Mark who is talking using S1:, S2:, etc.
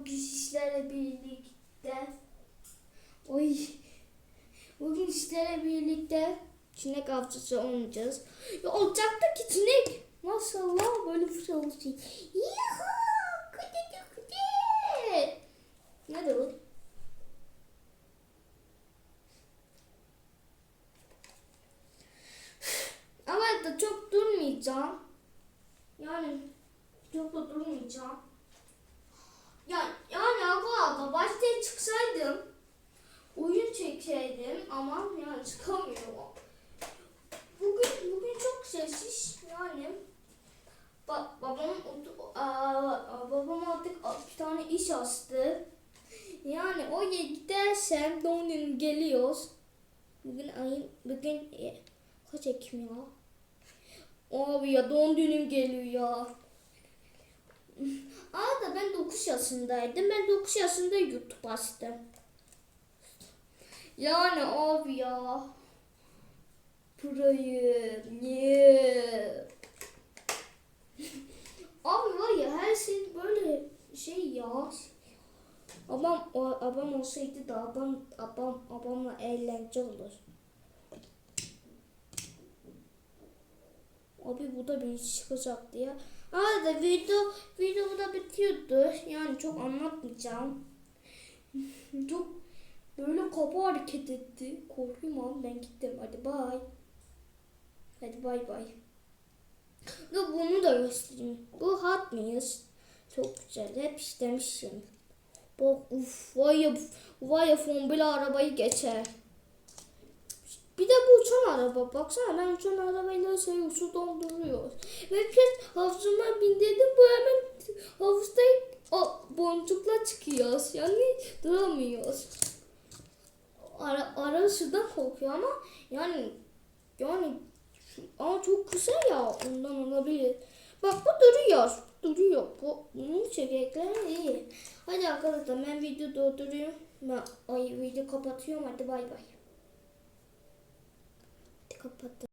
S1: bugün sizlerle birlikte Oy Bugün sizlerle birlikte Çinek avcısı oynayacağız. Ya olacaktı ki çinek. Maşallah böyle bir şey olacak. Yuhu! Kutu kutu. Nerede bu? Ama da çok durmayacağım. Yani çok da durmayacağım. Ya, yani abla başta çıksaydım çekseydim ama yani çıkamıyorum. Bugün bugün çok sessiz yani. Ba babam aa, babam artık bir tane iş açtı. Yani o gidersem doğum günüm geliyoruz. Bugün ayın bugün e, kaç Ekim ya? Abi ya doğum günüm geliyor ya. Aa da ben 9 yaşındaydım. Ben 9 yaşında YouTube açtım. Yani abi ya. Burayı niye? abi var ya her şey böyle şey ya. Abam, abam olsaydı da abam, abam, abamla eğlence olur. Abi bu da bir çıkacaktı ya. Aa da video video burada bitiyordu. Yani çok anlatmayacağım. çok böyle kapı hareket etti. Korkuyum abi ben gittim. Hadi bay. Hadi bay bay. Dur bunu da göstereyim. Bu hat mıyız? Çok güzel. Hep istemişim. Bak uf vay ya vay ya fombili arabayı geçer. Bir de bu uçan araba. Baksana ben uçan arabayla şey su dolduruyor. Ve kez havuzuma bindirdim bu hemen havuzda boncukla çıkıyoruz. Yani duramıyoruz. Ara, ara sudan korkuyor ama yani yani ama çok kısa ya ondan olabilir. Bak bu duruyor. Duruyor. Bu, bunun çekekleri iyi. Hadi arkadaşlar ben video durduruyorum. Ben ay, video kapatıyorum. Hadi bay bay. Hadi kapattım.